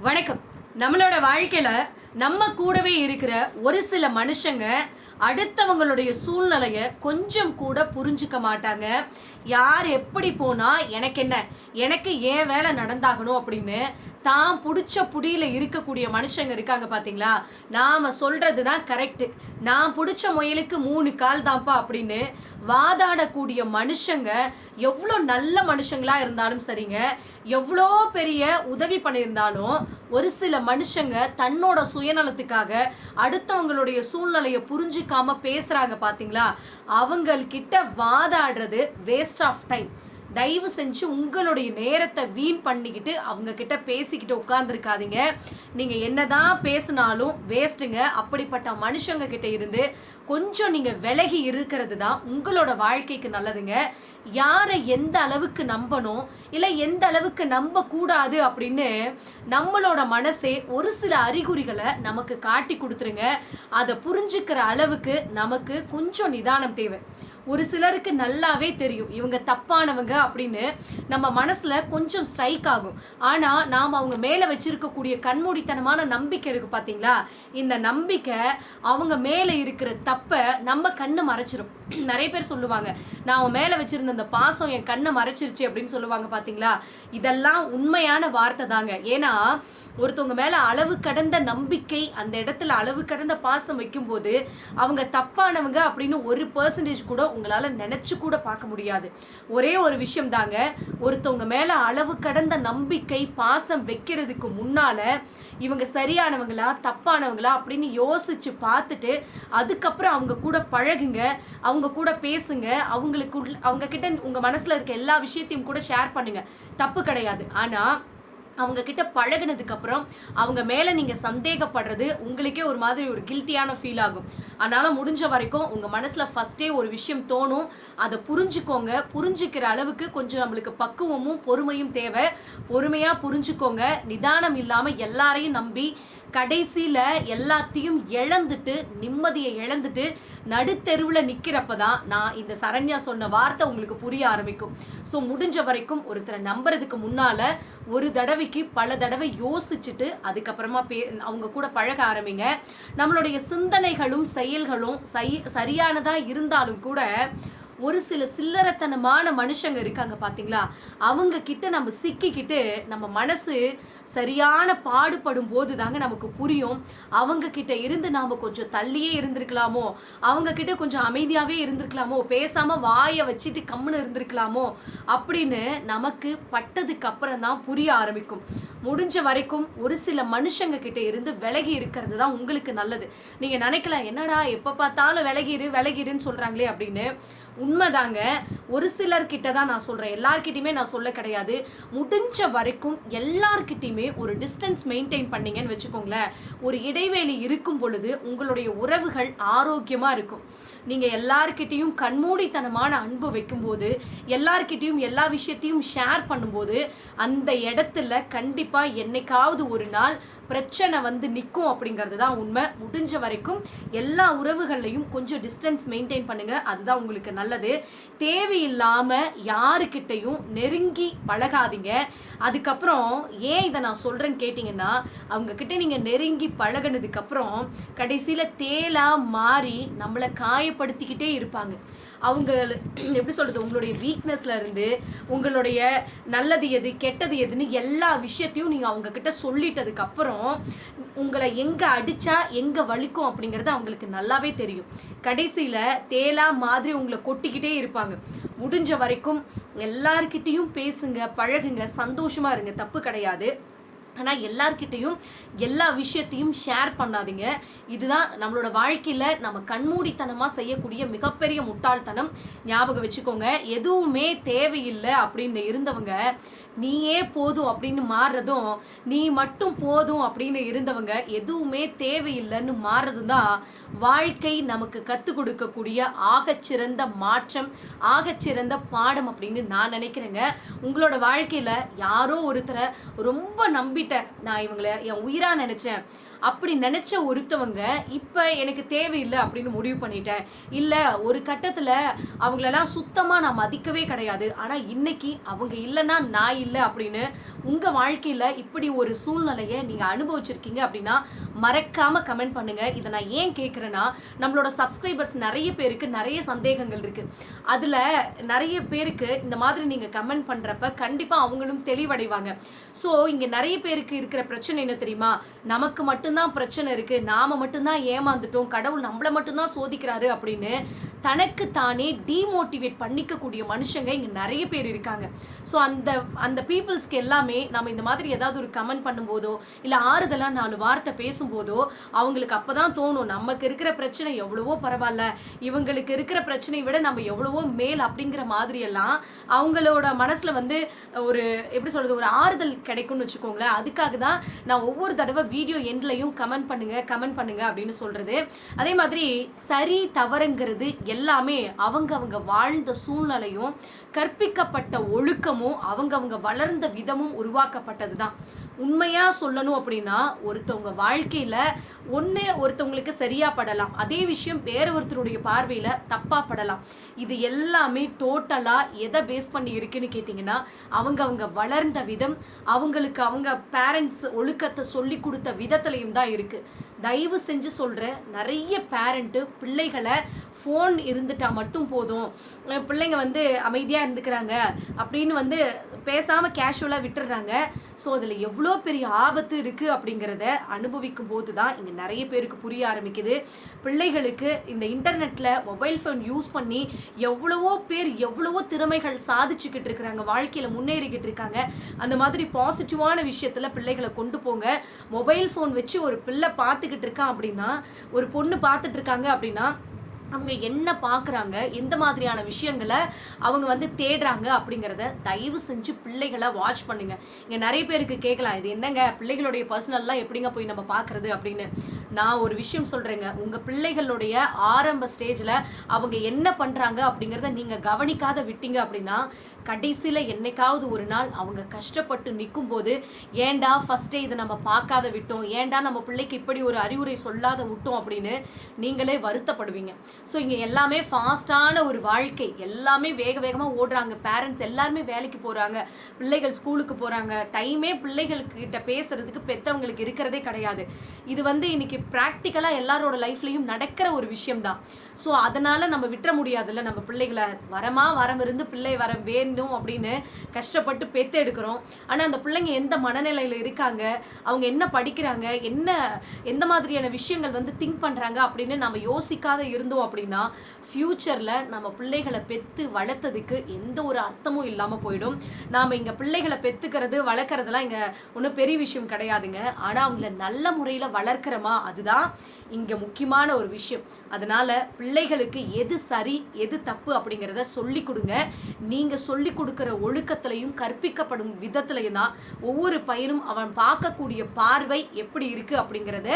வணக்கம். நம்மளோட வாழ்க்கையில நம்ம கூடவே இருக்கிற ஒரு சில மனுஷங்க அடுத்தவங்களுடைய சூழ்நிலைய கொஞ்சம் கூட புரிஞ்சுக்க மாட்டாங்க. யார் எப்படி போனா எனக்கு என்ன? எனக்கு ஏன் வேலை நடந்தாகணும் அப்படின்னு தான் பிடிச்ச புடியில் இருக்கக்கூடிய மனுஷங்க இருக்காங்க பார்த்தீங்களா நாம் சொல்கிறது தான் கரெக்டு நான் பிடிச்ச முயலுக்கு மூணு கால் தான்ப்பா அப்படின்னு வாதாடக்கூடிய மனுஷங்க எவ்வளோ நல்ல மனுஷங்களாக இருந்தாலும் சரிங்க எவ்வளோ பெரிய உதவி பண்ணியிருந்தாலும் ஒரு சில மனுஷங்க தன்னோட சுயநலத்துக்காக அடுத்தவங்களுடைய சூழ்நிலையை புரிஞ்சுக்காம பேசுகிறாங்க பார்த்தீங்களா அவங்கக்கிட்ட வாதாடுறது வேஸ்ட் ஆஃப் டைம் தயவு செஞ்சு உங்களுடைய நேரத்தை வீண் பண்ணிக்கிட்டு அவங்க கிட்ட பேசிக்கிட்டு உட்காந்துருக்காதீங்க நீங்க என்னதான் பேசினாலும் வேஸ்ட்டுங்க அப்படிப்பட்ட மனுஷங்க கிட்ட இருந்து கொஞ்சம் நீங்க விலகி இருக்கிறது தான் உங்களோட வாழ்க்கைக்கு நல்லதுங்க. யாரை எந்த அளவுக்கு நம்பணும் இல்லை எந்த அளவுக்கு நம்ப கூடாது அப்படின்னு நம்மளோட மனசே ஒரு சில அறிகுறிகளை நமக்கு காட்டி கொடுத்துருங்க. அதை புரிஞ்சுக்கிற அளவுக்கு நமக்கு கொஞ்சம் நிதானம் தேவை. ஒரு சிலருக்கு நல்லாவே தெரியும். இவங்க தப்பானவங்க அப்படின்னு நம்ம மனசுல கொஞ்சம் ஸ்ட்ரைக் ஆகும். ஆனா நாம் அவங்க மேல வச்சிருக்கக்கூடிய கண்மூடித்தனமான நம்பிக்கை இருக்கு பாத்தீங்களா? இந்த நம்பிக்கை அவங்க மேல இருக்கிற தப்ப நம்ம கண்ணு மறைச்சிரும். நிறைய பேர் சொல்லுவாங்க நான் அவன் மேலே வச்சிருந்த அந்த பாசம் என் கண்ணை மறைச்சிருச்சு அப்படின்னு சொல்லுவாங்க பார்த்தீங்களா இதெல்லாம் உண்மையான வார்த்தை தாங்க. ஏன்னா ஒருத்தவங்க மேலே அளவு கடந்த நம்பிக்கை அந்த இடத்துல அளவு கடந்த பாசம் வைக்கும்போது அவங்க தப்பானவங்க அப்படின்னு ஒரு பர்சன்டேஜ் கூட உங்களால் நினச்சி கூட பார்க்க முடியாது. ஒரே ஒரு விஷயம் தாங்க ஒருத்தவங்க மேலே அளவு கடந்த நம்பிக்கை பாசம் வைக்கிறதுக்கு முன்னால் இவங்க சரியானவங்களா தப்பானவங்களா அப்படின்னு யோசிச்சு பார்த்துட்டு அதுக்கப்புறம் அவங்க கூட பழகுங்க. அவங்க கூட பேசுங்க. அவங்களுக்கு அவங்க கிட்ட உங்க மனசுல இருக்க எல்லா விஷயத்தையும் கூட ஷேர் பண்ணுங்க. தப்பு கிடையாது. ஆனா அவங்க கிட்ட பழகுனதுக்கு அப்புறம் அவங்க மேல நீங்க சந்தேகப்படுறது உங்களுக்கே ஒரு மாதிரி ஒரு கில்ட்டியான ஃபீல் ஆகும். அதனால முடிஞ்ச வரைக்கும் உங்க மனசுல ஃபர்ஸ்டே ஒரு விஷயம் தோணும். அதை புரிஞ்சுக்கோங்க. புரிஞ்சுக்கிற அளவுக்கு கொஞ்சம் நம்மளுக்கு பக்குவமும் பொறுமையும் தேவை. பொறுமையா புரிஞ்சுக்கோங்க. நிதானம் இல்லாம எல்லாரையும் நம்பி கடைசியில் எல்லாத்தையும் இழந்துட்டு நிம்மதியை இழந்துட்டு நடுத்தெருவில் நிற்கிறப்ப தான் நான் இந்த சரண்யா சொன்ன வார்த்தை உங்களுக்கு புரிய ஆரம்பிக்கும். ஸோ முடிஞ்ச வரைக்கும் ஒருத்தரை நம்புறதுக்கு முன்னால ஒரு தடவைக்கு பல தடவை யோசிச்சுட்டு அதுக்கப்புறமா பே அவங்க கூட பழக ஆரம்பிங்க. நம்மளுடைய சிந்தனைகளும் செயல்களும் சை இருந்தாலும் கூட ஒரு சில சில்லறத்தனமான மனுஷங்க இருக்காங்க பார்த்தீங்களா அவங்க கிட்ட நம்ம சிக்கிக்கிட்டு நம்ம மனசு சரியான பாடுபடும் போது தாங்க நமக்கு புரியும். அவங்க கிட்ட இருந்து நாம கொஞ்சம் தள்ளியே இருந்திருக்கலாமோ? அவங்க கிட்ட கொஞ்சம் அமைதியாவே இருந்திருக்கலாமோ? பேசாம வாயை வச்சுட்டு கம்முன்னு இருந்திருக்கலாமோ? அப்படின்னு நமக்கு பட்டதுக்கு அப்புறம் தான் புரிய ஆரம்பிக்கும். முடிஞ்ச வரைக்கும் ஒரு சில மனுஷங்க கிட்ட இருந்து விலகி இருக்கிறது தான் உங்களுக்கு நல்லது. நீங்க நினைக்கலாம் என்னடா எப்ப பார்த்தாலும் விலகிரு விலகிருன்னு சொல்றாங்களே அப்படின்னு உண்மைதாங்க. ஒரு சிலர்கிட்ட தான் நான் சொல்கிறேன் எல்லார்கிட்டையுமே நான் சொல்ல கிடையாது. முடிஞ்ச வரைக்கும் எல்லார்கிட்டையுமே ஒரு டிஸ்டன்ஸ் மெயின்டைன் பண்ணீங்கன்னு வச்சுக்கோங்களேன். ஒரு இடைவெளி இருக்கும் பொழுது உங்களுடைய உறவுகள் ஆரோக்கியமாக இருக்கும். நீங்கள் எல்லார்கிட்டயும் கண்மூடித்தனமான அன்பு வைக்கும்போது எல்லார்கிட்டயும் எல்லா விஷயத்தையும் ஷேர் பண்ணும்போது அந்த இடத்துல கண்டிப்பாக என்னைக்காவது ஒரு நாள் பிரச்சனை வந்து நிற்கும் அப்படிங்கிறது தான் உண்மை. முடிஞ்ச வரைக்கும் எல்லா உறவுகள்லையும் கொஞ்சம் டிஸ்டன்ஸ் மெயின்டைன் பண்ணுங்க. அதுதான் உங்களுக்கு நல்லது. தேவையில்லாமல் யாருக்கிட்டையும் நெருங்கி பழகாதீங்க. அதுக்கப்புறம் ஏன் இதை நான் சொல்கிறேன்னு கேட்டிங்கன்னா அவங்கக்கிட்ட நீங்கள் நெருங்கி பழகினதுக்கப்புறம் கடைசியில் தேலாக மாறி நம்மளை காயப்படுத்திக்கிட்டே இருப்பாங்க. அவங்க எப்படி சொல்றது உங்களுடைய வீக்னஸ்ல இருந்து உங்களுடைய நல்லது எது கெட்டது எதுன்னு எல்லா விஷயத்தையும் நீங்க அவங்க கிட்ட சொல்லிட்டதுக்கு அப்புறம் உங்களை எங்க அடிச்சா எங்க வலிக்கும் அப்படிங்கறது அவங்களுக்கு நல்லாவே தெரியும். கடைசியில தேலா மாதிரி உங்களை கொட்டிக்கிட்டே இருப்பாங்க. முடிஞ்ச வரைக்கும் எல்லார்கிட்டயும் பேசுங்க பழகுங்க சந்தோஷமா இருங்க. தப்பு கிடையாது. ஆனா எல்லார்கிட்டையும் எல்லா விஷயத்தையும் ஷேர் பண்ணாதீங்க. இதுதான் நம்மளோட வாழ்க்கையில நம்ம கண்மூடித்தனமா செய்யக்கூடிய மிகப்பெரிய முட்டாள்தனம். ஞாபகம் வச்சுக்கோங்க எதுவுமே தேவையில்லை அப்படின்னு இருந்தவங்க நீயே போதும் அப்படின்னு மாறுறதும் நீ மட்டும் போதும் அப்படின்னு இருந்தவங்க எதுவுமே தேவையில்லைன்னு மாறுறதும் தான் வாழ்க்கை நமக்கு கற்றுக் கொடுக்கக்கூடிய ஆகச்சிறந்த மாற்றம் ஆகச்சிறந்த பாடம் அப்படின்னு நான் நினைக்கிறேங்க. உங்களோட வாழ்க்கையில் யாரோ ஒருத்தரை ரொம்ப நம்பிட்டேன். நான் இவங்களை என் உயிராக நினச்சேன். அப்படி நினைச்ச ஒருத்தவங்க இப்ப எனக்கு தேவையில்லை அப்படின்னு முடிவு பண்ணிட்டேன். இல்ல ஒரு கட்டத்துல அவங்களெல்லாம் சுத்தமா நான் மதிக்கவே கிடையாது. ஆனா இன்னைக்கு அவங்க இல்லைன்னா நான் இல்லை அப்படின்னு உங்க வாழ்க்கையில இப்படி ஒரு சூழ்நிலையை நீங்க அனுபவிச்சிருக்கீங்க அப்படின்னா மறக்காம கமெண்ட் பண்ணுங்க. இதை நான் ஏன் கேட்குறேன்னா நம்மளோட சப்ஸ்கிரைபர்ஸ் நிறைய பேருக்கு நிறைய சந்தேகங்கள் இருக்கு. அதுல நிறைய பேருக்கு இந்த மாதிரி நீங்க கமெண்ட் பண்றப்ப கண்டிப்பா அவங்களும் தெளிவடைவாங்க. ஸோ இங்கே நிறைய பேருக்கு இருக்கிற பிரச்சனை என்ன தெரியுமா? நமக்கு மட்டும்தான் பிரச்சனை இருக்கு. நாம மட்டும்தான் ஏமாந்துட்டோம். கடவுள் நம்மள மட்டும்தான் சோதிக்கிறாரு அப்படின்னு தனக்கு தானே டீமோட்டிவேட் பண்ணிக்கக்கூடிய மனுஷங்க இங்கே நிறைய பேர் இருக்காங்க. ஸோ அந்த அந்த பீப்புள்ஸ்க்கு எல்லாமே நம்ம இந்த மாதிரி ஏதாவது ஒரு கமெண்ட் பண்ணும்போதோ இல்லை ஆறுதலா நாலு வார்த்தை பேசும்போதோ அவங்களுக்கு அப்பதான் தோணும் நமக்கு இருக்கிற பிரச்சனை எவ்வளவோ பரவாயில்ல. இவங்களுக்கு இருக்கிற பிரச்சனையை விட நம்ம எவ்வளவோ மேல் அப்படிங்கிற மாதிரியெல்லாம் அவங்களோட மனசுல வந்து ஒரு எப்படி சொல்றது ஒரு ஆறுதல் கிடைக்கும்னு வச்சுக்கோங்களேன். அதுக்காக தான் நான் ஒவ்வொரு தடவை வீடியோ எண்ட்லையும் கமெண்ட் பண்ணுங்க கமெண்ட் பண்ணுங்க அப்படின்னு சொல்றது. அதே மாதிரி சரி தவறுங்கிறது எல்லாமே அவங்க அவங்க வாழ்ந்த சூழ்நிலையும் கற்பிக்கப்பட்ட ஒழுக்கமும் அவங்க அவங்க வளர்ந்த விதமும் உருவாக்கப்பட்டது தான் உண்மையாக சொல்லணும் அப்படின்னா ஒருத்தவங்க வாழ்க்கையில் ஒன்று ஒருத்தவங்களுக்கு சரியாக படலாம். அதே விஷயம் வேற ஒருத்தருடைய பார்வையில் தப்பாக படலாம். இது எல்லாமே டோட்டலாக எதை பேஸ் பண்ணி இருக்குன்னு கேட்டிங்கன்னா அவங்க அவங்க வளர்ந்த விதம் அவங்களுக்கு அவங்க பேரண்ட்ஸ் ஒழுக்கத்தை சொல்லி கொடுத்த விதத்துலையும் தான் இருக்குது தயவு செஞ்சு சொல்கிறேன் நிறைய பேரண்ட்டு பிள்ளைகளை ஃபோன் இருந்துட்டா மட்டும் போதும். பிள்ளைங்க வந்து அமைதியாக இருந்துக்கிறாங்க அப்படின்னு வந்து பேசாமல் கேஷுவலாக விட்டுடுறாங்க ஸோ அதில் எவ்வளோ பெரிய ஆபத்து இருக்குது அப்படிங்கிறத அனுபவிக்கும் போது தான் இங்கே நிறைய பேருக்கு புரிய ஆரம்பிக்குது. பிள்ளைகளுக்கு இந்த இன்டர்நெட்டில் மொபைல் ஃபோன் யூஸ் பண்ணி எவ்வளவோ பேர் எவ்வளவோ திறமைகள் சாதிச்சுக்கிட்டு இருக்கிறாங்க வாழ்க்கையில் முன்னேறிக்கிட்டு இருக்காங்க. அந்த மாதிரி பாசிட்டிவான விஷயத்தில் பிள்ளைகளை கொண்டு போங்க. மொபைல் ஃபோன் வச்சு ஒரு பிள்ளை பார்த்து பார்த்துக்கிட்டு இருக்கான் அப்படின்னா ஒரு பொண்ணு பார்த்துட்டு இருக்காங்க அப்படின்னா அவங்க என்ன பார்க்குறாங்க எந்த மாதிரியான விஷயங்களை அவங்க வந்து தேடுறாங்க அப்படிங்கிறத தயவு செஞ்சு பிள்ளைகளை வாட்ச் பண்ணுங்க. இங்கே நிறைய பேருக்கு கேட்கலாம் இது என்னங்க? பிள்ளைகளுடைய பர்சனல்லாம் எப்படிங்க போய் நம்ம பார்க்கறது அப்படின்னு. நான் ஒரு விஷயம் சொல்றேங்க உங்கள் பிள்ளைகளுடைய ஆரம்ப ஸ்டேஜ்ல அவங்க என்ன பண்றாங்க அப்படிங்கிறத நீங்க கவனிக்காத விட்டீங்க அப்படின்னா கடைசியில் என்னைக்காவது ஒரு நாள் அவங்க கஷ்டப்பட்டு நிற்கும் போது ஏண்டா ஃபஸ்ட்டே இதை நம்ம பார்க்காத விட்டோம்? ஏன்டா நம்ம பிள்ளைக்கு இப்படி ஒரு அறிவுரை சொல்லாத விட்டோம்? அப்படின்னு நீங்களே வருத்தப்படுவீங்க. ஸோ இங்கே எல்லாமே ஃபாஸ்டான ஒரு வாழ்க்கை. எல்லாமே வேக வேகமாக ஓடுறாங்க. பேரண்ட்ஸ் எல்லாருமே வேலைக்கு போகிறாங்க பிள்ளைகள் ஸ்கூலுக்கு போகிறாங்க டைமே பிள்ளைகளுக்கு கிட்ட பேசுறதுக்கு பெற்றவங்களுக்கு இருக்கிறதே கிடையாது. இது வந்து இன்னைக்கு ப்ராக்டிக்கலாக எல்லாரோட லைஃப்லையும் நடக்கிற ஒரு விஷயம் தான் ஸோ அதனால் நம்ம விட்டுற முடியாதுல்ல. நம்ம பிள்ளைகளை வரமா வரம் இருந்து பிள்ளை வர வேண்டும் அப்படின்னு கஷ்டப்பட்டு பெத்து எடுக்கிறோம். ஆனால் அந்த பிள்ளைங்க எந்த மனநிலையில் இருக்காங்க? அவங்க என்ன படிக்கிறாங்க? என்ன எந்த மாதிரியான விஷயங்கள் வந்து திங்க் பண்றாங்க அப்படின்னு நம்ம யோசிக்காத இருந்தோம் அப்படின்னா ஃப்யூச்சர்ல நம்ம பிள்ளைகளை பெற்று வளர்த்ததுக்கு எந்த ஒரு அர்த்தமும் இல்லாமல் போயிடும். நாம இங்கே பிள்ளைகளை பெத்துக்கிறது வளர்க்குறதெல்லாம் இங்கே ஒன்றும் பெரிய விஷயம் கிடையாதுங்க. ஆனால் அவங்கள நல்ல முறையில் வளர்க்கிறோமா? அதுதான் இங்கே முக்கியமான ஒரு விஷயம். அதனால் பிள்ளைகளுக்கு எது சரி எது தப்பு அப்படிங்கிறத சொல்லி கொடுங்க. நீங்கள் சொல்லி கொடுக்குற ஒழுக்கத்திலையும் கற்பிக்கப்படும் விதத்துலையும் தான் ஒவ்வொரு பையனும் அவன் பார்க்கக்கூடிய பார்வை எப்படி இருக்குது அப்படிங்கிறத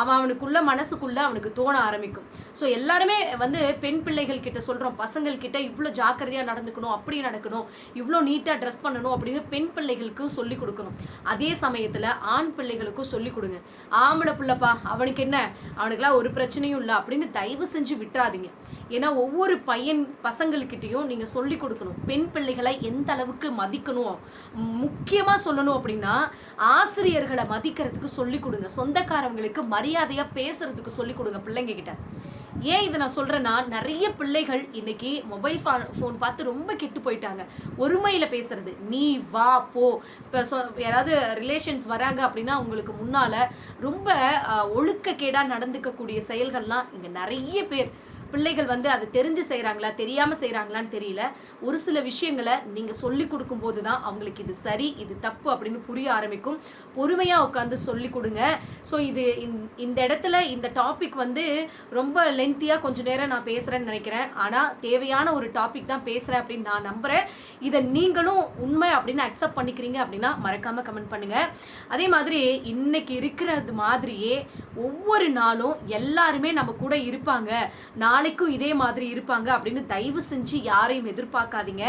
அவன் அவனுக்குள்ள மனசுக்குள்ளே அவனுக்கு தோண ஆரம்பிக்கும். ஸோ எல்லாருமே வந்து பெண் பிள்ளைகள் கிட்ட சொல்கிறோம் பசங்கள் கிட்ட இவ்வளோ ஜாக்கிரதையாக நடந்துக்கணும் அப்படி நடக்கணும் இவ்வளோ நீட்டாக ட்ரெஸ் பண்ணணும் அப்படின்னு பெண் பிள்ளைகளுக்கும் சொல்லி கொடுக்கணும். அதே சமயத்தில் ஆண் பிள்ளைகளுக்கும் சொல்லி கொடுங்க. ஆம்பளை பிள்ளைப்பா அவனுக்கு என்ன? அவனுக்குலாம் ஒரு பிரச்சனையும் இல்லை அப்படின்னு தயவு செஞ்சு விட்டுறாதீங்க. ஏன்னா ஒவ்வொரு பையன் பசங்கள்கிட்டையும் நீங்கள் சொல்லி கொடுக்கணும். பெண் பிள்ளைகளை எந்த அளவுக்கு மதிக்கணும்? முக்கியமாக சொல்லணும் அப்படின்னா ஆசிரியர்களை மதிக்கிறதுக்கு சொல்லி கொடுங்க. சொந்தக்காரவங்களுக்கு மரியாதையாக பேசுறதுக்கு சொல்லி கொடுங்க பிள்ளைங்க கிட்ட. ஏன் இதை நான் சொல்றேன்னா நிறைய பிள்ளைகள் இன்னைக்கு மொபைல் ஃபோன் பார்த்து ரொம்ப கெட்டு போயிட்டாங்க. ஒருமையில் பேசுறது நீ வா போ. இப்போ யாராவது ரிலேஷன்ஸ் வராங்க அப்படின்னா உங்களுக்கு முன்னால் ரொம்ப ஒழுக்கக்கேடாக ஒழுக்கக்கேடா நடந்துக்கக்கூடிய செயல்கள்லாம் இங்கே நிறைய பேர் பிள்ளைகள் வந்து அது தெரிஞ்சு செய்கிறாங்களா தெரியாமல் செய்கிறாங்களான்னு தெரியல. ஒரு சில விஷயங்களை நீங்கள் சொல்லி கொடுக்கும் போது தான் அவங்களுக்கு இது சரி இது தப்பு அப்படின்னு புரிய ஆரம்பிக்கும். பொறுமையாக உட்காந்து சொல்லி கொடுங்க. ஸோ இது இந்த- இந்த இடத்துல இந்த டாபிக் வந்து ரொம்ப லென்த்தியாக கொஞ்சம் நேரம் நான் பேசுகிறேன்னு நினைக்கிறேன். ஆனால் தேவையான ஒரு டாபிக் தான் பேசுகிறேன் அப்படின்னு நான் நம்புகிறேன் இதை நீங்களும் உண்மை அப்படின்னு அக்செப்ட் பண்ணிக்கிறீங்க அப்படின்னா மறக்காமல் கமெண்ட் பண்ணுங்கள் அதே மாதிரி இன்னைக்கு இருக்கிறது மாதிரியே ஒவ்வொரு நாளும் எல்லாருமே நம்ம கூட இருப்பாங்க. நான் நாளைக்கும் இதே மாதிரி இருப்பாங்க அப்படின்னு தயவு செஞ்சு யாரையும் எதிர்பார்க்காதீங்க.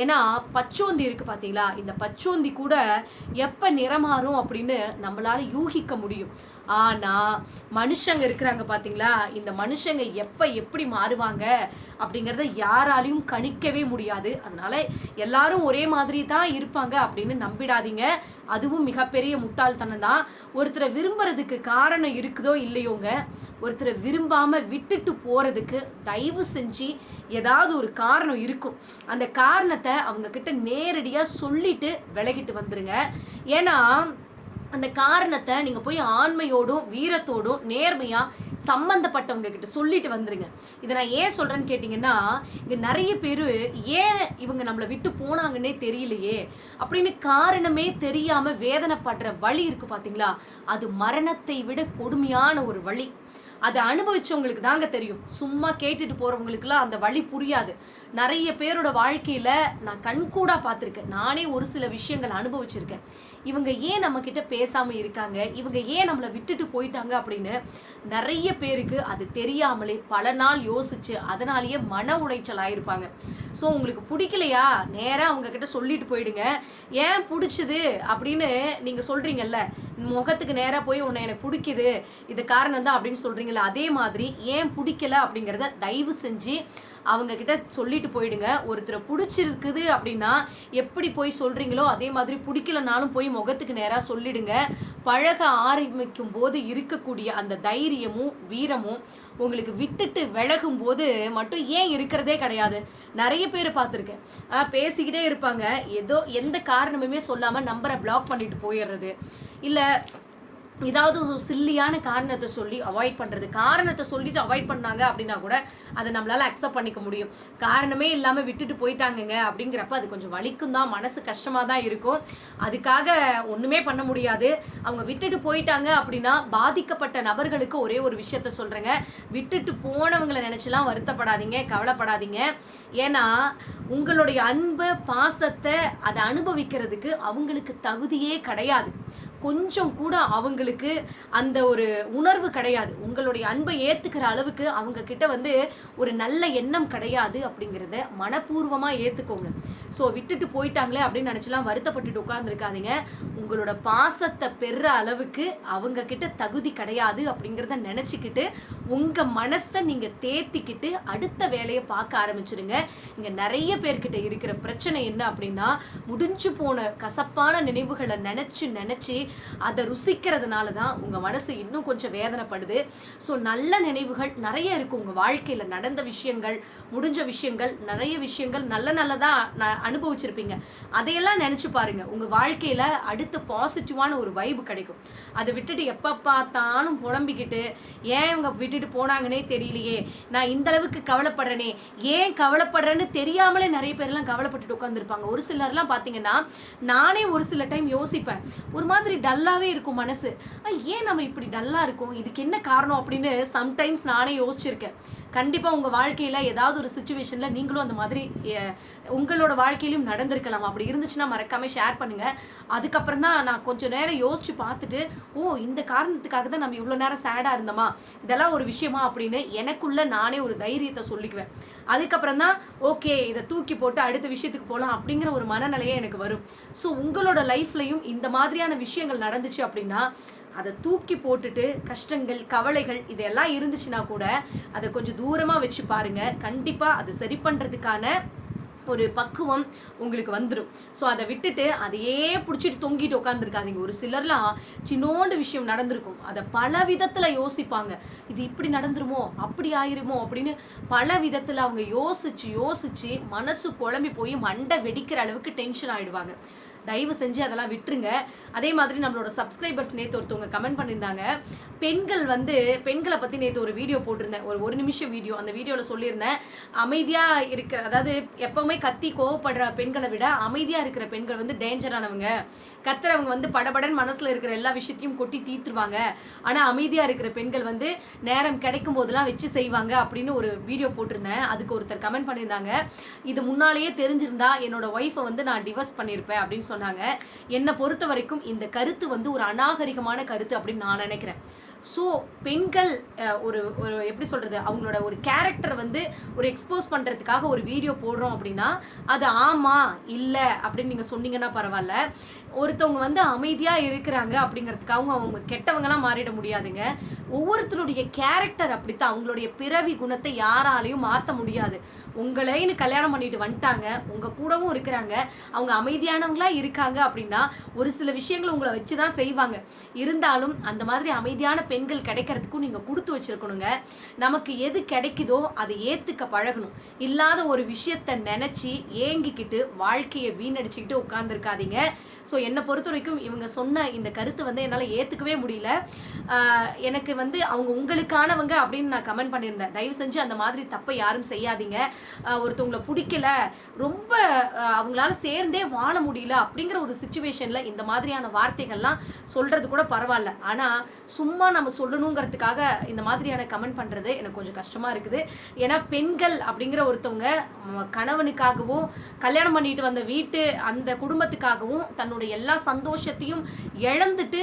ஏன்னா பச்சோந்தி இருக்கு பார்த்தீங்களா இந்த பச்சோந்தி கூட எப்போ நிறமாறும் அப்படின்னு நம்மளால யூகிக்க முடியும். ஆனால் மனுஷங்க இருக்கிறாங்க பார்த்தீங்களா இந்த மனுஷங்க எப்போ எப்படி மாறுவாங்க அப்படிங்கிறத யாராலையும் கணிக்கவே முடியாது. அதனால எல்லாரும் ஒரே மாதிரி தான் இருப்பாங்க அப்படின்னு நம்பிடாதீங்க. அதுவும் மிகப்பெரிய முட்டாள்தனம் தான் ஒருத்தரை விரும்புறதுக்கு காரணம் இருக்குதோ இல்லையோங்க ஒருத்தரை விரும்பாம விட்டுட்டு போறதுக்கு தயவு செஞ்சு ஏதாவது ஒரு காரணம் இருக்கும். அந்த காரணத்தை அவங்க கிட்ட நேரடியா சொல்லிட்டு விலகிட்டு வந்துருங்க. ஏன்னா அந்த காரணத்தை நீங்கள் போய் ஆண்மையோடும் வீரத்தோடும் நேர்மையாக சம்மந்தப்பட்டவங்க கிட்ட சொல்லிட்டு வந்துருங்க. இதை நான் ஏன் சொல்கிறேன்னு கேட்டிங்கன்னா இங்கே நிறைய பேர் ஏன் இவங்க நம்மளை விட்டு போனாங்கன்னே தெரியலையே. அப்படின்னு காரணமே தெரியாமல் வேதனைப்படுற வழி இருக்கு பார்த்தீங்களா அது மரணத்தை விட கொடுமையான ஒரு வழி. அதை அனுபவிச்சவங்களுக்கு தாங்க தெரியும். சும்மா கேட்டுட்டு போறவங்களுக்குலாம் அந்த வழி புரியாது. நிறைய பேரோட வாழ்க்கையில நான் கண்கூடா பார்த்துருக்கேன். நானே ஒரு சில விஷயங்கள் அனுபவிச்சிருக்கேன். இவங்க ஏன் நம்ம கிட்ட பேசாமல் இருக்காங்க? இவங்க ஏன் நம்மளை விட்டுட்டு போயிட்டாங்க அப்படின்னு நிறைய பேருக்கு அது தெரியாமலே பல நாள் யோசிச்சு அதனாலேயே மன உளைச்சல் ஆயிருப்பாங்க. ஸோ உங்களுக்கு பிடிக்கலையா? நேராக அவங்க கிட்ட சொல்லிட்டு போயிடுங்க. ஏன் பிடிச்சது அப்படின்னு நீங்கள் சொல்கிறீங்கல்ல முகத்துக்கு நேராக போய் உன்னை எனக்கு பிடிக்குது. இது காரணம் தான் அப்படின்னு சொல்கிறீங்களா அதே மாதிரி ஏன் பிடிக்கல அப்படிங்கிறத தயவு செஞ்சு அவங்க கிட்ட சொல்லிட்டு போயிடுங்க. ஒருத்தரை பிடிச்சிருக்குது அப்படின்னா எப்படி போய் சொல்றீங்களோ அதே மாதிரி பிடிக்கலனாலும் போய் முகத்துக்கு நேராக சொல்லிடுங்க. பழக ஆரம்பிக்கும் போது இருக்கக்கூடிய அந்த தைரியமும் வீரமும் உங்களுக்கு விட்டுட்டு விலகும் போது மட்டும் ஏன் இருக்கிறதே கிடையாது. நிறைய பேர் பார்த்துருக்கேன். பேசிக்கிட்டே இருப்பாங்க. ஏதோ எந்த காரணமுமே சொல்லாமல் நம்பரை பிளாக் பண்ணிட்டு போயிடுறது. இல்லை ஏதாவது ஒரு சில்லியான காரணத்தை சொல்லி அவாய்ட் பண்ணுறது காரணத்தை சொல்லிட்டு அவாய்ட் பண்ணாங்க அப்படின்னா கூட அதை நம்மளால் அக்செப்ட் பண்ணிக்க முடியும். காரணமே இல்லாமல் விட்டுட்டு போயிட்டாங்கங்க அப்படிங்கிறப்ப அது கொஞ்சம் வலிக்கும் தான் மனசு கஷ்டமாக தான் இருக்கும். அதுக்காக ஒன்றுமே பண்ண முடியாது. அவங்க விட்டுட்டு போயிட்டாங்க அப்படின்னா பாதிக்கப்பட்ட நபர்களுக்கு ஒரே ஒரு விஷயத்த சொல்கிறேங்க விட்டுட்டு போனவங்களை நினச்சிலாம் வருத்தப்படாதீங்க கவலைப்படாதீங்க. ஏன்னா உங்களுடைய அன்பு பாசத்தை அதை அனுபவிக்கிறதுக்கு அவங்களுக்கு தகுதியே கிடையாது. கொஞ்சம் கூட அவங்களுக்கு அந்த ஒரு உணர்வு கிடையாது. உங்களுடைய அன்பை ஏற்றுக்கிற அளவுக்கு அவங்க கிட்ட வந்து ஒரு நல்ல எண்ணம் கிடையாது அப்படிங்கிறத மனப்பூர்வமாக ஏற்றுக்கோங்க ஸோ விட்டுட்டு போயிட்டாங்களே அப்படின்னு நினச்சிலாம் வருத்தப்பட்டுட்டு உட்காந்துருக்காதீங்க உங்களோட பாசத்தை பெற அளவுக்கு அவங்க கிட்ட தகுதி கிடையாது அப்படிங்கிறத நினச்சிக்கிட்டு உங்க மனசை நீங்க தேத்திக்கிட்டு அடுத்த வேலையை பார்க்க ஆரம்பிச்சிடுங்க இங்க நிறைய பேர்கிட்ட இருக்கிற பிரச்சனை என்ன அப்படின்னா முடிஞ்சு போன கசப்பான நினைவுகளை நினைச்சு நினைச்சு அதை ருசிக்கிறதுனால தான் உங்க மனசு இன்னும் கொஞ்சம் வேதனைப்படுது. ஸோ நல்ல நினைவுகள் நிறைய இருக்கு உங்க வாழ்க்கையில. நடந்த விஷயங்கள் முடிஞ்ச விஷயங்கள் நிறைய விஷயங்கள் நல்ல நல்லதா அனுபவிச்சிருப்பீங்க. அதையெல்லாம் நினைச்சு பாருங்க. உங்க வாழ்க்கையில அடுத்த பாசிட்டிவான ஒரு வைப் கிடைக்கும். அதை விட்டுட்டு எப்ப பார்த்தாலும் புலம்பிக்கிட்டு ஏன் இவங்க விட்டு விட்டுட்டு போனாங்கன்னே தெரியலையே. நான் இந்த அளவுக்கு கவலைப்படுறேனே. ஏன் கவலைப்படுறேன்னு தெரியாமலே நிறைய பேர்லாம் கவலைப்பட்டுட்டு உட்காந்துருப்பாங்க ஒரு சிலர்லாம் பாத்தீங்கன்னா நானே ஒரு சில டைம் யோசிப்பேன். ஒரு மாதிரி டல்லாவே இருக்கும் மனசு. ஏன் நம்ம இப்படி டல்லா இருக்கும்? இதுக்கு என்ன காரணம்? அப்படின்னு சம்டைம்ஸ் நானே யோசிச்சிருக்கேன். கண்டிப்பாக உங்கள் வாழ்க்கையில் ஏதாவது ஒரு சுச்சுவேஷனில் நீங்களும் அந்த மாதிரி உங்களோட வாழ்க்கையிலும் நடந்திருக்கலாம். அப்படி இருந்துச்சுன்னா மறக்காமல் ஷேர் பண்ணுங்கள் அதுக்கப்புறம் தான் நான் கொஞ்சம் நேரம் யோசித்து பார்த்துட்டு ஓ இந்த காரணத்துக்காக தான் நம்ம இவ்வளோ நேரம் சேடாக இருந்தோமா? இதெல்லாம் ஒரு விஷயமா அப்படின்னு எனக்குள்ள நானே ஒரு தைரியத்தை சொல்லிக்குவேன். அதுக்கப்புறம் தான் ஓகே இதை தூக்கி போட்டு அடுத்த விஷயத்துக்கு போகலாம் அப்படிங்கிற ஒரு மனநிலையே எனக்கு வரும். ஸோ உங்களோட லைஃப்லையும் இந்த மாதிரியான விஷயங்கள் நடந்துச்சு அப்படின்னா அதை தூக்கி போட்டுட்டு கஷ்டங்கள் கவலைகள் இதெல்லாம் இருந்துச்சுன்னா கூட அதை கொஞ்சம் தூரமாக வச்சு பாருங்க. கண்டிப்பாக அதை சரி பண்ணுறதுக்கான ஒரு பக்குவம் உங்களுக்கு வந்துடும் ஸோ அதை விட்டுட்டு அதையே பிடிச்சிட்டு தொங்கிட்டு உட்காந்துருக்காதீங்க ஒரு சிலர்லாம் சின்னோண்டு விஷயம் நடந்திருக்கும். அதை பல விதத்தில் யோசிப்பாங்க. இது இப்படி நடந்துருமோ? அப்படி ஆயிருமோ? அப்படின்னு பல விதத்தில் அவங்க யோசிச்சு யோசிச்சு மனசு குழம்பி போய் மண்டை வெடிக்கிற அளவுக்கு டென்ஷன் ஆயிடுவாங்க. தயவு செஞ்சு அதெல்லாம் விட்டுருங்க. அதே மாதிரி நம்மளோட சப்ஸ்கிரைபர்ஸ் நேற்று ஒருத்தவங்க கமெண்ட் பண்ணியிருந்தாங்க. பெண்கள் வந்து பெண்களை பற்றி நேற்று ஒரு வீடியோ போட்டிருந்தேன். ஒரு ஒரு நிமிஷம் வீடியோ அந்த வீடியோவில் சொல்லியிருந்தேன் அமைதியாக இருக்கிற அதாவது எப்பவுமே கத்தி கோவப்படுற பெண்களை விட அமைதியாக இருக்கிற பெண்கள் வந்து டேஞ்சரானவங்க கத்துறவங்க வந்து படபடன் மனசில் இருக்கிற எல்லா விஷயத்தையும் கொட்டி தீர்த்துருவாங்க. ஆனால் அமைதியாக இருக்கிற பெண்கள் வந்து நேரம் கிடைக்கும் போதெல்லாம் வச்சு செய்வாங்க அப்படின்னு ஒரு வீடியோ போட்டிருந்தேன். அதுக்கு ஒருத்தர் கமெண்ட் பண்ணியிருந்தாங்க. இது முன்னாலேயே தெரிஞ்சிருந்தா என்னோட ஒய்ஃபை வந்து நான் டிவர்ஸ் பண்ணியிருப்பேன் அப்படின்னு சொன்னாங்க. என்னை பொறுத்த வரைக்கும் இந்த கருத்து வந்து ஒரு அநாகரிகமான கருத்து அப்படின்னு நான் நினைக்கிறேன். ஸோ பெண்கள் ஒரு ஒரு எப்படி சொல்றது அவங்களோட ஒரு கேரக்டர் வந்து ஒரு எக்ஸ்போஸ் பண்றதுக்காக ஒரு வீடியோ போடுறோம் அப்படின்னா அது ஆமா இல்லை அப்படின்னு நீங்க சொன்னீங்கன்னா பரவாயில்ல. ஒருத்தவங்க வந்து அமைதியா இருக்கிறாங்க அப்படிங்கிறதுக்காகவும் அவங்க கெட்டவங்கலாம் மாறிட முடியாதுங்க. ஒவ்வொருத்தருடைய கேரக்டர் அப்படித்தான். அவங்களுடைய பிறவி குணத்தை யாராலையும் மாற்ற முடியாது. உங்களைன்னு கல்யாணம் பண்ணிட்டு வந்துட்டாங்க. உங்க கூடவும் இருக்கிறாங்க. அவங்க அமைதியானவங்களா இருக்காங்க அப்படின்னா ஒரு சில விஷயங்கள் உங்களை வச்சுதான் செய்வாங்க. இருந்தாலும் அந்த மாதிரி அமைதியான பெண்கள் கிடைக்கிறதுக்கும் நீங்க கொடுத்து வச்சிருக்கணுங்க. நமக்கு எது கிடைக்குதோ அதை ஏத்துக்க பழகணும். இல்லாத ஒரு விஷயத்த நினைச்சு ஏங்கிக்கிட்டு வாழ்க்கையை வீணடிச்சுக்கிட்டு உட்கார்ந்துருக்காதீங்க. ஸோ என்னை பொறுத்த வரைக்கும் இவங்க சொன்ன இந்த கருத்து வந்து என்னால் ஏற்றுக்கவே முடியல. எனக்கு வந்து அவங்க உங்களுக்கானவங்க அப்படின்னு நான் கமெண்ட் பண்ணியிருந்தேன். தயவு செஞ்சு அந்த மாதிரி தப்பை யாரும் செய்யாதீங்க. ஒருத்தவங்களை பிடிக்கல ரொம்ப அவங்களால சேர்ந்தே வாழ முடியல அப்படிங்கிற ஒரு சுச்சுவேஷனில் இந்த மாதிரியான வார்த்தைகள்லாம் சொல்கிறது கூட பரவாயில்ல. ஆனால் சும்மா நம்ம சொல்லணுங்கிறதுக்காக இந்த மாதிரியான கமெண்ட் பண்ணுறது எனக்கு கொஞ்சம் கஷ்டமாக இருக்குது. ஏன்னா பெண்கள் அப்படிங்கிற ஒருத்தவங்க கணவனுக்காகவும் கல்யாணம் பண்ணிட்டு வந்த வீட்டு அந்த குடும்பத்துக்காகவும் தன்னுடைய எல்லா சந்தோஷத்தையும் இழந்துட்டு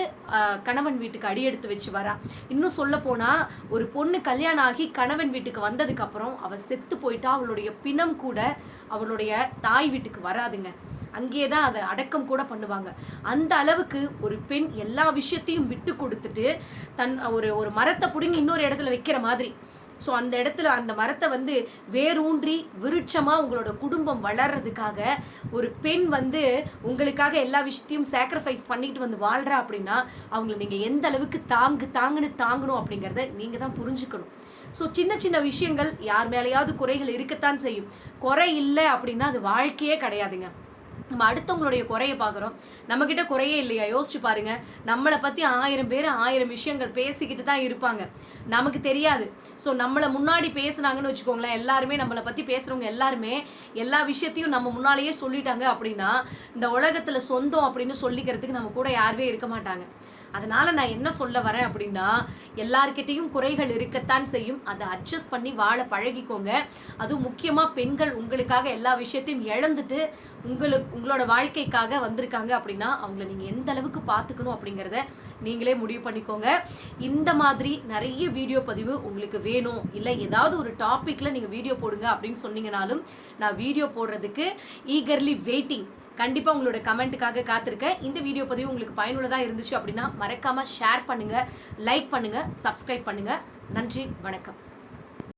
கணவன் வீட்டுக்கு அடியெடுத்து வச்சு வரா. இன்னும் சொல்ல போனால் ஒரு பொண்ணு கல்யாணம் ஆகி கணவன் வீட்டுக்கு வந்ததுக்கப்புறம் அவள் செத்து போயிட்டா அவளுடைய பிணம் கூட அவளுடைய தாய் வீட்டுக்கு வராதுங்க. அங்கேயே தான் அதை அடக்கம் கூட பண்ணுவாங்க. அந்த அளவுக்கு ஒரு பெண் எல்லா விஷயத்தையும் விட்டு கொடுத்துட்டு தன் ஒரு ஒரு மரத்தை பிடுங்கி இன்னொரு இடத்துல வைக்கிற மாதிரி. ஸோ அந்த இடத்துல அந்த மரத்தை வந்து வேரூன்றி விருட்சமாக உங்களோட குடும்பம் வளர்றதுக்காக ஒரு பெண் வந்து உங்களுக்காக எல்லா விஷயத்தையும் சாக்ரிஃபைஸ் பண்ணிட்டு வந்து வாழ்றா அப்படின்னா அவங்கள நீங்கள் எந்த அளவுக்கு தாங்கு தாங்குன்னு தாங்கணும் அப்படிங்கிறத நீங்கள் தான் புரிஞ்சுக்கணும். ஸோ சின்ன சின்ன விஷயங்கள் யார் மேலேயாவது குறைகள் இருக்கத்தான் செய்யும். குறை இல்லை அப்படின்னா அது வாழ்க்கையே கிடையாதுங்க. நம்ம அடுத்தவங்களுடைய குறைய பார்க்குறோம். நம்மக்கிட்ட குறையே இல்லையா? யோசிச்சு பாருங்க. நம்மளை பற்றி ஆயிரம் பேர் ஆயிரம் விஷயங்கள் பேசிக்கிட்டு தான் இருப்பாங்க. நமக்கு தெரியாது. ஸோ நம்மளை முன்னாடி பேசுனாங்கன்னு வச்சுக்கோங்களேன். எல்லாருமே நம்மளை பற்றி பேசுகிறவங்க எல்லாருமே எல்லா விஷயத்தையும் நம்ம முன்னாலேயே சொல்லிட்டாங்க அப்படின்னா இந்த உலகத்தில் சொந்தம் அப்படின்னு சொல்லிக்கிறதுக்கு நம்ம கூட யாருமே இருக்க மாட்டாங்க. அதனால நான் என்ன சொல்ல வரேன் அப்படின்னா எல்லார்கிட்டயும் குறைகள் இருக்கத்தான் செய்யும். அதை அட்ஜஸ்ட் பண்ணி வாழ பழகிக்கோங்க. அதுவும் முக்கியமா பெண்கள் உங்களுக்காக எல்லா விஷயத்தையும் இழந்துட்டு உங்களுக்கு உங்களோட வாழ்க்கைக்காக வந்திருக்காங்க அப்படின்னா அவங்கள நீங்க எந்த அளவுக்கு பார்த்துக்கணும் அப்படிங்கிறத நீங்களே முடிவு பண்ணிக்கோங்க. இந்த மாதிரி நிறைய வீடியோ பதிவு உங்களுக்கு வேணும். இல்லை ஏதாவது ஒரு டாப்பிக்ல நீங்க வீடியோ போடுங்க அப்படின்னு சொன்னீங்கனாலும் நான் வீடியோ போடுறதுக்கு ஈகர்லி வெயிட்டிங் கண்டிப்பாக உங்களோட கமெண்ட்டுக்காக காத்திருக்கேன். இந்த வீடியோ பதிவு உங்களுக்கு பயனுள்ளதாக இருந்துச்சு அப்படின்னா மறக்காமல் ஷேர் பண்ணுங்கள் லைக் பண்ணுங்கள் சப்ஸ்கிரைப் பண்ணுங்கள் நன்றி வணக்கம்.